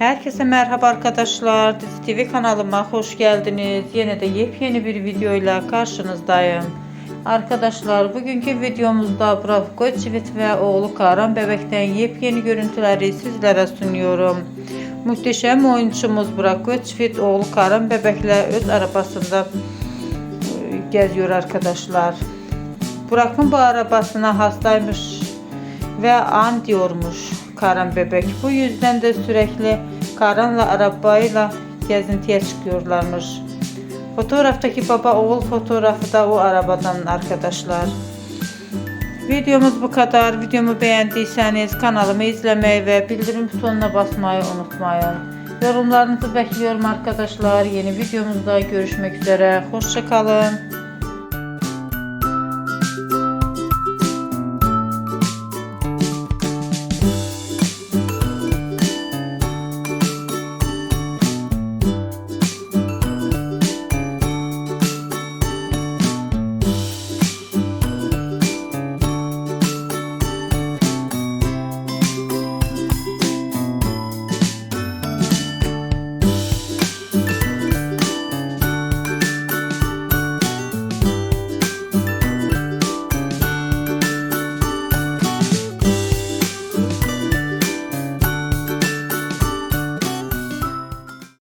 Herkese merhaba arkadaşlar. Dizi TV kanalıma hoş geldiniz. Yine de yepyeni bir videoyla karşınızdayım. Arkadaşlar bugünkü videomuzda Burak Göçivit ve oğlu Karan Bebek'ten yepyeni görüntüleri sizlere sunuyorum. Muhteşem oyuncumuz Burak Göçivit oğlu Karan Bebek'le öz arabasında e, geziyor arkadaşlar. Burak'ın bu arabasına hastaymış ve an diyormuş Karan bebek. Bu yüzden de sürekli Karan'la arabayla gezintiye çıkıyorlarmış. Fotoğraftaki baba oğul fotoğrafı da o arabadan arkadaşlar. Videomuz bu kadar. Videomu beğendiyseniz kanalımı izlemeyi ve bildirim butonuna basmayı unutmayın. Yorumlarınızı bekliyorum arkadaşlar. Yeni videomuzda görüşmek üzere. Hoşçakalın.